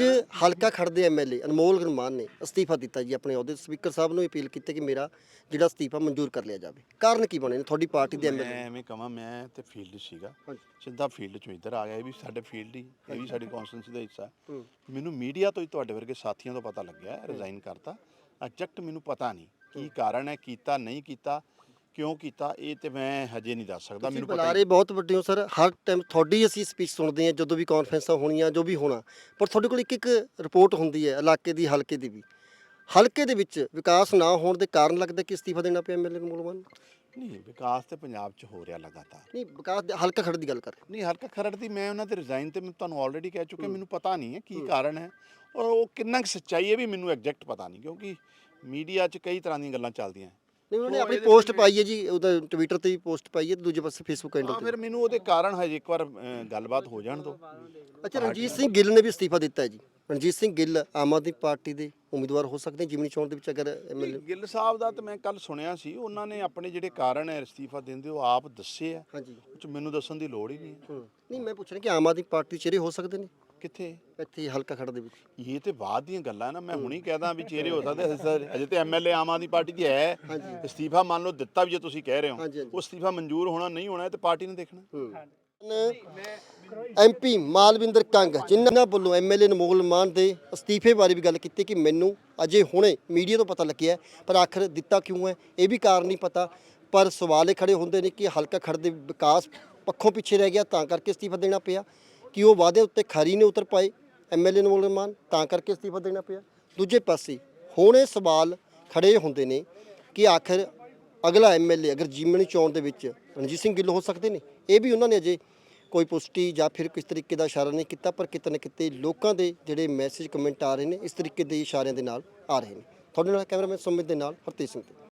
ਅੱਜ ਹਲਕਾ ਖੜਦੇ ਐਮਐਲਏ ਅਨਮੋਲ ਗਰਮਾਨ ਨੇ ਅਸਤੀਫਾ ਦਿੱਤਾ ਜੀ ਆਪਣੇ ਅਹੁਦੇ। ਸਪੀਕਰ ਸਾਹਿਬ ਨੂੰ ਅਪੀਲ ਕੀਤੀ ਕਿ ਮੇਰਾ ਜਿਹੜਾ ਅਸਤੀਫਾ ਮਨਜ਼ੂਰ ਕਰ ਲਿਆ ਜਾਵੇ। ਕਾਰਨ ਕੀ ਬਣੇ ਨੇ ਤੁਹਾਡੀ ਪਾਰਟੀ ਦੇ ਮੈਂ ਐਮਐਲਏ ਐਵੇਂ ਕਹਾਂ ਮੈਂ ਤੇ ਫੀਲਡ ਸੀਗਾ। ਸਿੱਧਾ ਫੀਲਡ ਚੋਂ ਇੱਧਰ ਆ ਗਿਆ ਇਹ ਵੀ ਸਾਡੇ ਫੀਲਡ ਹੀ ਇਹ ਵੀ ਸਾਡੀ ਕੌਂਸਟੀਟਿਊਂਸੀ ਦਾ ਹਿੱਸਾ। ਮੈਨੂੰ ਮੀਡੀਆ ਤੋਂ ਹੀ ਤੁਹਾਡੇ ਵਰਗੇ ਸਾਥੀਆਂ ਤੋਂ ਪਤਾ ਲੱਗਿਆ ਰਿਜ਼ਾਈਨ ਕਰਤਾ। ਐਗਜ਼ੈਕਟ ਮੈਨੂੰ ਪਤਾ ਨਹੀਂ ਕੀ ਕਾਰਨ ਹੈ ਕੀਤਾ ਨਹੀਂ ਕੀਤਾ। ਕਿਉਂ ਕੀਤਾ ਇਹ ਤੇ ਮੈਂ ਹਜੇ ਨਹੀਂ ਦੱਸ ਸਕਦਾ ਮੈਨੂੰ ਪਤਾ ਬੁਲਾਰੇ ਬਹੁਤ ਵੱਡੇ ਹੋ ਸਰ। ਹਰ ਟਾਈਮ ਤੁਹਾਡੀ ਅਸੀਂ ਸਪੀਚ ਸੁਣਦੇ ਹਾਂ ਜਦੋਂ ਵੀ ਕਾਨਫਰੰਸਾਂ ਹੋਣੀਆਂ ਜੋ ਵੀ ਹੋਣਾ। ਪਰ ਤੁਹਾਡੇ ਕੋਲ ਇੱਕ ਇੱਕ ਰਿਪੋਰਟ ਹੁੰਦੀ ਹੈ ਇਲਾਕੇ ਦੀ ਹਲਕੇ ਦੀ ਵੀ। ਹਲਕੇ ਦੇ ਵਿੱਚ ਵਿਕਾਸ ਨਾ ਹੋਣ ਦੇ ਕਾਰਨ ਲੱਗਦਾ ਕਿ ਅਸਤੀਫਾ ਦੇਣਾ ਪਿਆ ਐਮਐਲਏ ਨੂੰ? ਮੁਲਮਾਨ ਨਹੀਂ ਵਿਕਾਸ ਤੇ ਪੰਜਾਬ 'ਚ ਹੋ ਰਿਹਾ ਲਗਾਤਾਰ। ਨਹੀਂ ਵਿਕਾਸ ਦੇ ਹਲਕਾ ਖੜ ਦੀ ਗੱਲ ਕਰ ਨਹੀਂ ਹਲਕਾ ਖਰੜ ਦੀ ਮੈਂ ਉਹਨਾਂ ਦੇ ਰਿਜ਼ਾਈਨ ਤੇ ਮੈਂ ਤੁਹਾਨੂੰ ਆਲਰੇਡੀ ਕਹਿ ਚੁੱਕਿਆ ਮੈਨੂੰ ਪਤਾ ਨਹੀਂ ਹੈ ਕੀ ਕਾਰਨ ਹੈ। ਔਰ ਉਹ ਕਿੰਨਾ ਕੁ ਸੱਚਾਈ ਹੈ ਵੀ ਮੈਨੂੰ ਐਗਜ਼ੈਕਟ ਪਤਾ ਨਹੀਂ ਕਿਉਂਕਿ ਮੀਡੀਆ 'ਚ ਕਈ ਤਰ੍ਹਾਂ ਦੀਆਂ ਗੱਲਾਂ ਚੱਲਦੀਆਂ। ਨਹੀਂ ਉਹਨੇ ਉਹ ਆਪਣੀ ਪੋਸਟ ਪਾਈ ਹੈ ਜੀ ਉਹਦਾ ਟਵਿੱਟਰ ਤੇ ਵੀ ਪੋਸਟ ਪਾਈ ਹੈ ਤੇ ਦੂਜੇ ਪਾਸੇ ਫੇਸਬੁੱਕ ਹੈਂਡਲ ਹਾਂ ਤੇ ਫਿਰ ਮੈਨੂੰ ਉਹਦੇ ਕਾਰਨ ਹਜੇ ਇੱਕ ਵਾਰ ਗੱਲਬਾਤ ਹੋ ਜਾਣ ਦਿਓ। ਅੱਛਾ ਰਣਜੀਤ ਸਿੰਘ ਗਿੱਲ ਨੇ ਵੀ ਅਸਤੀਫਾ ਦਿੱਤਾ ਹੈ ਜੀ। ਰਣਜੀਤ ਸਿੰਘ ਗਿੱਲ ਆਮ ਆਦਮੀ ਪਾਰਟੀ ਦੇ ਉਮੀਦਵਾਰ ਹੋ ਸਕਦੇ ਜਿਮਨੀ ਚੋਣ ਦੇ ਵਿੱਚ ਅਗਰ ਗਿੱਲ ਸਾਹਿਬ ਦਾ ਤੇ ਮੈਂ ਕੱਲ ਸੁਣਿਆ ਸੀ ਉਹਨਾਂ ਨੇ ਆਪਣੇ ਜਿਹੜੇ ਕਾਰਨ ਹੈ ਅਸਤੀਫਾ ਦੇਣ ਦੇ ਉਹ ਆਪ ਦੱਸੇ ਆ। ਹਾਂਜੀ। ਉਹ 'ਚ ਮੈਨੂੰ ਦੱਸਣ ਦੀ ਲੋੜ ਹੀ ਨਹੀਂ ਹੈ। ਨਹੀਂ ਮੈਂ ਪੁੱਛ ਰਿਹਾ ਕਿ ਆਮ ਆਦਮੀ ਪਾਰਟੀ ਚਿਹਰੇ ਹੋ ਸਕਦੇ ਨੇ? ਕਿੱਥੇ? ਇੱਥੇ ਹਲਕਾ ਖੜ ਦੇ ਵਿੱਚ। ਇਹ ਤੇ ਬਾਅਦ ਦੀਆਂ ਗੱਲਾਂ ਨਾ ਮੈਂ ਹੁਣੀ ਕਹਿਦਾ ਵੀ ਚਿਹਰੇ ਹੋ ਸਕਦੇ ਸਰ ਅਜੇ ਤੇ ਐਮਐਲਏ ਆਮ ਆਦਮੀ ਪਾਰਟੀ ਦੀ ਹੈ। ਅਸਤੀਫਾ ਮੰਨ ਲਓ ਦਿੱਤਾ ਵੀ ਜੇ ਤੁਸੀਂ ਕਹਿ ਰਹੇ ਹੋ। ਉਹ ਅਸਤੀਫਾ ਮਨਜ਼ੂਰ ਹੋਣਾ ਨਹੀਂ ਹੋਣਾ ਇਹ ਤੇ ਪਾਰਟੀ ਨੇ ਦੇਖਣਾ। ਐਮਪੀ ਮਾਲਵਿੰਦਰ ਕੰਗ ਜਿਨ੍ਹਾਂ ਵੱਲੋਂ ਐਮਐਲਏ ਨਮੋਲ ਮਾਨ ਦੇ ਅਸਤੀਫੇ ਬਾਰੇ ਵੀ ਗੱਲ ਕੀਤੀ ਕਿ ਮੈਨੂੰ ਅਜੇ ਹੁਣੇ ਮੀਡੀਆ ਤੋਂ ਪਤਾ ਲੱਗਿਆ ਹੈ, ਪਰ ਆਖਰ ਦਿੱਤਾ ਕਿਉਂ ਹੈ ਇਹ ਵੀ ਕਾਰਨ ਨਹੀਂ ਪਤਾ। ਪਰ ਸਵਾਲ ਇਹ ਖੜੇ ਹੁੰਦੇ ਨੇ ਕਿ ਹਲਕਾ ਖੜ ਦੇ ਵਿਕਾਸ ਪੱਖੋਂ ਪਿੱਛੇ ਰਹਿ ਗਿਆ ਤਾਂ ਕਰਕੇ ਅਸਤੀਫਾ ਦੇਣਾ ਪਿਆ। ਕਿ ਉਹ ਵਾਅਦੇ ਉੱਤੇ ਖਰੀ ਨੇ ਉਤਰ ਪਾਏ ਐਮਐਲਏ ਨੂੰ ਮਾਨ ਤਾਂ ਕਰਕੇ ਅਸਤੀਫਾ ਦੇਣਾ ਪਿਆ। ਦੂਜੇ ਪਾਸੇ, ਹੁਣ ਇਹ ਸਵਾਲ ਖੜੇ ਹੁੰਦੇ ਨੇ ਕਿ ਆਖਰ ਅਗਲਾ ਐਮਐਲਏ ਅਗਰ ਜੀਮਣੀ ਚੋਣ ਦੇ ਵਿੱਚ ਰਣਜੀਤ ਸਿੰਘ ਗਿੱਲ ਹੋ ਸਕਦੇ ਨੇ? ਇਹ ਵੀ ਉਹਨਾਂ ਨੇ ਅਜੇ ਕੋਈ ਪੁਸ਼ਟੀ ਜਾਂ ਫਿਰ ਕਿਸ ਤਰੀਕੇ ਦਾ ਇਸ਼ਾਰਾ ਨਹੀਂ ਕੀਤਾ, ਪਰ ਕਿਤੇ ਨਾ ਕਿਤੇ ਲੋਕਾਂ ਦੇ ਜਿਹੜੇ ਮੈਸੇਜ, ਕਮੈਂਟ ਆ ਰਹੇ ਨੇ, ਇਸ ਤਰੀਕੇ ਦੇ ਇਸ਼ਾਰਿਆਂ ਦੇ ਨਾਲ ਆ ਰਹੇ ਨੇ। ਤੁਹਾਡੇ ਨਾਲ ਕੈਮਰਾਮੈਨ ਸੁਮਿਤ ਦੇ ਨਾਲ ਹਰਤੇਜ ਸਿੰਘ।